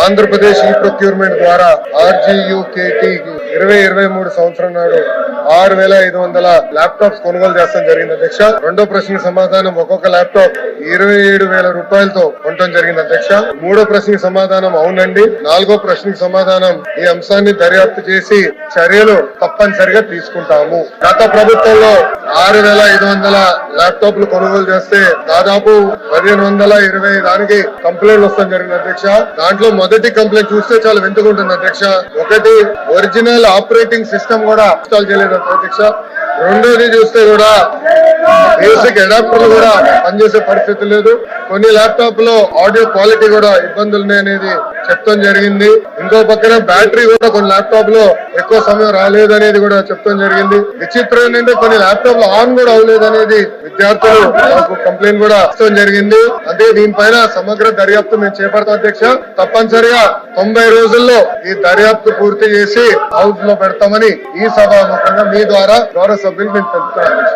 ఆంధ్రప్రదేశ్ ఈ ప్రొక్యూర్మెంట్ ద్వారా ఆర్జీయుకేటీ ఇరవై ఇరవై మూడు సంవత్సరం నాడు ఆరు వేల ఐదు వందల ల్యాప్టాప్స్ కొనుగోలు చేస్తాం జరిగింది అధ్యక్ష. రెండో ప్రశ్నకి సమాధానం ఒక్కొక్క ల్యాప్టాప్ ఇరవై ఏడు వేల రూపాయలతో కొనటం జరిగింది అధ్యక్ష. మూడో ప్రశ్నకి సమాధానం అవునండి. నాలుగో ప్రశ్నకు సమాధానం ఈ అంశాన్ని దర్యాప్తు చేసి చర్యలు తప్పనిసరిగా తీసుకుంటాము. గత ప్రభుత్వంలో ఆరు వేల ఐదు వందల ల్యాప్టాప్లు కొనుగోలు చేస్తే దాదాపు పదిహేను వందల ఇరవై దానికి కంప్లైంట్లు వస్తాం జరిగింది అధ్యక్ష. దాంట్లో మొదటి కంప్లైంట్ చూస్తే చాలా వింటుకుంటుంది అధ్యక్ష. ఒకటి ఒరిజినల్ ఆపరేటింగ్ సిస్టమ్ కూడా ఇన్స్టాల్ చేయలేదు అధ్యక్ష. రెండోది చూస్తే కూడా మ్యూజిక్ అడాప్టర్లు కూడా పనిచేసే పరిస్థితి లేదు. కొన్ని ల్యాప్టాప్లో ఆడియో క్వాలిటీ కూడా ఇబ్బందులు ఉన్నాయి అనేది చెప్తాం జరిగింది. ఇంకో పక్కన బ్యాటరీ కూడా కొన్ని ల్యాప్టాప్లో ఎక్కువ సమయం రాలేదు అనేది కూడా చెప్తాం జరిగింది. విచిత్రం ఏంటంటే కొన్ని ల్యాప్టాప్లో ఆన్ కూడా అవ్వలేదు అనేది విద్యార్థులు కంప్లైంట్ కూడా ఇస్తాం జరిగింది. అదే దీనిపైన సమగ్ర దర్యాప్తు మేము చేపడతాం అధ్యక్ష. తప్పనిసరిగా తొంభై రోజుల్లో ఈ దర్యాప్తు పూర్తి చేసి హౌస్లో పెడతామని ఈ సభాముఖంగా మీ ద్వారా గౌరవ సభ్యులు మేము తెలుపుతున్నాం